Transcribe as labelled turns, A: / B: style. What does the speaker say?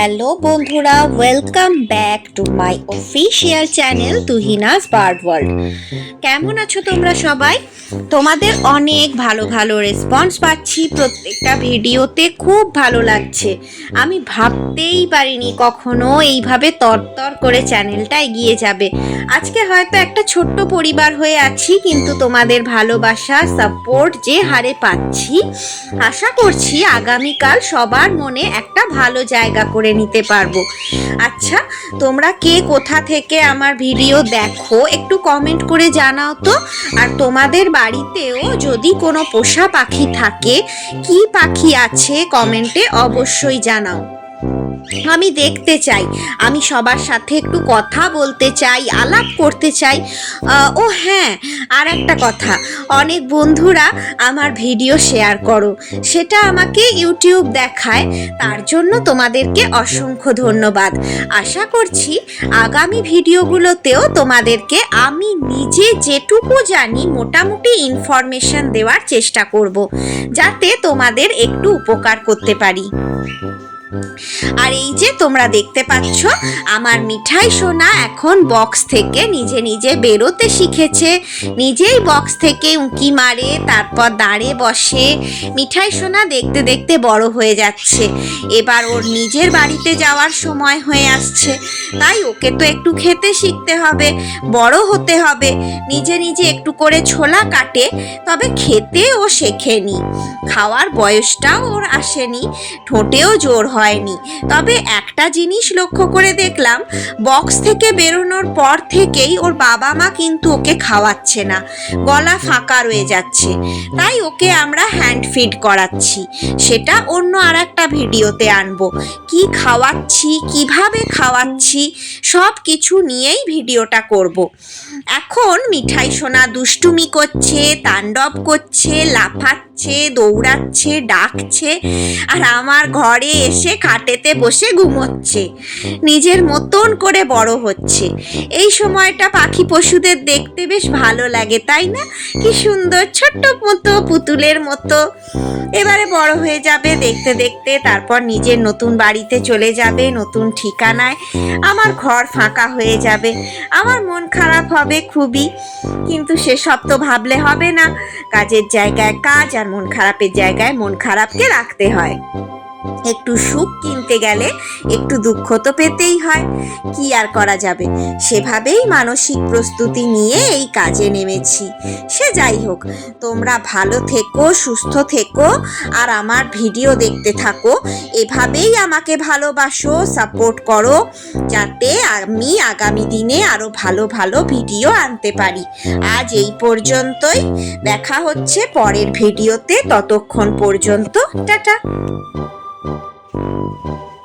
A: Hello বন্ধুরা welcome back to my official channel Tuhina's bird world কেমন আছো তোমরা সবাই? তোমাদের অনেক ভালো ভালো রেসপন্স পাচ্ছি, প্রত্যেকটা ভিডিওতে খুব ভালো লাগছে। আমি ভাবতেই পারিনি কখনো এইভাবে তরতর করে চ্যানেলটা এগিয়ে যাবে। আজকে হয়তো একটা ছোট্ট পরিবার হয়ে আছি, কিন্তু তোমাদের ভালোবাসা সাপোর্ট যে হারে পাচ্ছি, আশা করছি আগামীকাল সবার মনে একটা ভালো জায়গা করে নিতে পারব। আচ্ছা তোমরা কে কোথা থেকে আমার ভিডিও দেখো, একটু কমেন্ট করে জানাও তো। আর তোমাদের বাড়িতেও যদি কোনো পোষা পাখি থাকে, কি পাখি আছে কমেন্টে অবশ্যই জানাও। আমি দেখতে চাই। আমি সবার সাথে একটু কথা বলতে চাই, আলাপ করতে চাই। ও হ্যাঁ আর একটা কথা। অনেক বন্ধুরা আমার ভিডিও শেয়ার করো। সেটা আমাকে ইউটিউব দেখায়। তার জন্য তোমাদেরকে অসংখ্য ধন্যবাদ। আশা করছি আগামী ভিডিওগুলোতেও তোমাদেরকে আমি নিজে যেটুকু জানি মোটামুটি ইনফরমেশন দেওয়ার চেষ্টা করব, যাতে তোমাদের একটু উপকার করতে পারি। আর এই যে তোমরা দেখতে পাচ্ছ, আমার মিঠাই সোনা এখন বক্স থেকে নিজে নিজে বেরোতে শিখেছে। নিজেই বক্স থেকে উঁকি মারে, তারপর দাঁড়ে বসে। মিঠাই সোনা দেখতে দেখতে বড় হয়ে যাচ্ছে। এবার ওর নিজের বাড়িতে যাওয়ার সময় হয়ে আসছে। তাই ওকে তো একটু খেতে শিখতে হবে, বড় হতে হবে। নিজে নিজে একটু করে ছোলা কাটে, তবে খেতে ও শেখেনি। খাওয়ার বয়সটাও ওর আসেনি। ঠোঁটেও জোর হয়নি। তবে একটা জিনিস লক্ষ্য করে দেখলাম, বক্স থেকে বেরোনোর পর থেকেই ওর বাবা মা কিন্তু ওকে খাওয়াচ্ছে না। গলা ফাঁকা রয়ে যাচ্ছে। তাই ওকে আমরা হ্যান্ড ফিড করাচ্ছি। সেটা অন্য আর একটা ভিডিওতে আনব। কি খাওয়াচ্ছি, কীভাবে খাওয়াচ্ছি, সব কিছু নিয়েই ভিডিওটা করব। এখন মিঠাই সোনা দুষ্টুমি করছে, তাণ্ডব করছে, লাফাচ্ছে দৌড়াচ্ছে, ডাকছে আর আমার ঘরে এসে খাটেতে বসে ঘুমোচ্ছে। নিজের মতন করে বড় হচ্ছে। এই সময়টা পাখি পশুদের দেখতে বেশ ভালো লাগে, তাই না? কি সুন্দর ছোট্ট মতো পুতুলের মতো। এবারে বড় হয়ে যাবে দেখতে দেখতে, তারপর নিজের নতুন বাড়িতে চলে যাবে, নতুন ঠিকানায়। আমার ঘর ফাঁকা হয়ে যাবে। আমার মন খারাপ হবে খুবই, কিন্তু সেসব তো ভাবলে হবে না। কাজের জায়গায় কাজ আর মন খারাপের জায়গায় মন খারাপকে রাখতে হয়। একটু সুখ কিনতে গেলে একটু দুঃখ তো পেতেই হয়। কি আর করা যাবে? সেভাবেই মানসিক প্রস্তুতি নিয়ে এই কাজে নেমেছি। সে যাই হোক, তোমরা ভালো থেকো, সুস্থ থেকো, আর আমার ভিডিও দেখতে থাকো। এভাবেই আমাকে ভালোবাসো, সাপোর্ট করো, যাতে আমি আগামী দিনে আরও ভালো ভালো ভিডিও আনতে পারি। আজ এই পর্যন্তই। দেখা হচ্ছে পরের ভিডিওতে। ততক্ষণ পর্যন্ত, টাটা। Thank you.